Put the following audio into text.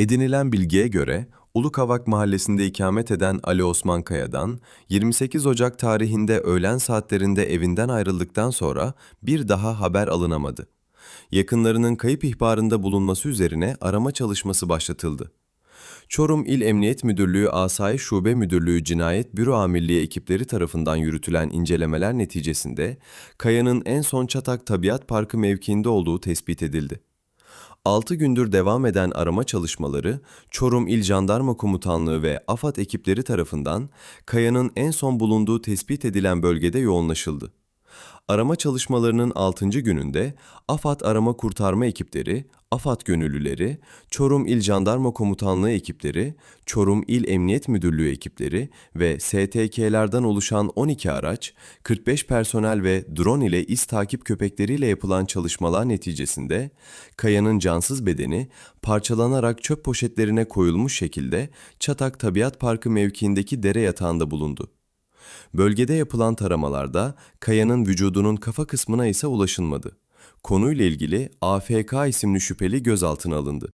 Edinilen bilgiye göre Ulukavak mahallesinde ikamet eden Ali Osman Kaya'dan 28 Ocak tarihinde öğlen saatlerinde evinden ayrıldıktan sonra bir daha haber alınamadı. Yakınlarının kayıp ihbarında bulunması üzerine arama çalışması başlatıldı. Çorum İl Emniyet Müdürlüğü Asayiş Şube Müdürlüğü Cinayet Büro Amirliği ekipleri tarafından yürütülen incelemeler neticesinde Kaya'nın en son Çatak Tabiat Parkı mevkiinde olduğu tespit edildi. 6 gündür devam eden arama çalışmaları Çorum İl Jandarma Komutanlığı ve AFAD ekipleri tarafından Kaya'nın en son bulunduğu tespit edilen bölgede yoğunlaşıldı. Arama çalışmalarının 6. gününde AFAD arama kurtarma ekipleri, AFAD gönüllüleri, Çorum İl Jandarma Komutanlığı ekipleri, Çorum İl Emniyet Müdürlüğü ekipleri ve STK'lerden oluşan 12 araç, 45 personel ve drone ile iz takip köpekleriyle yapılan çalışmalar neticesinde Kaya'nın cansız bedeni parçalanarak çöp poşetlerine koyulmuş şekilde Çatak Tabiat Parkı mevkiindeki dere yatağında bulundu. Bölgede yapılan taramalarda Kaya'nın vücudunun kafa kısmına ise ulaşılmadı. Konuyla ilgili AFK isimli şüpheli gözaltına alındı.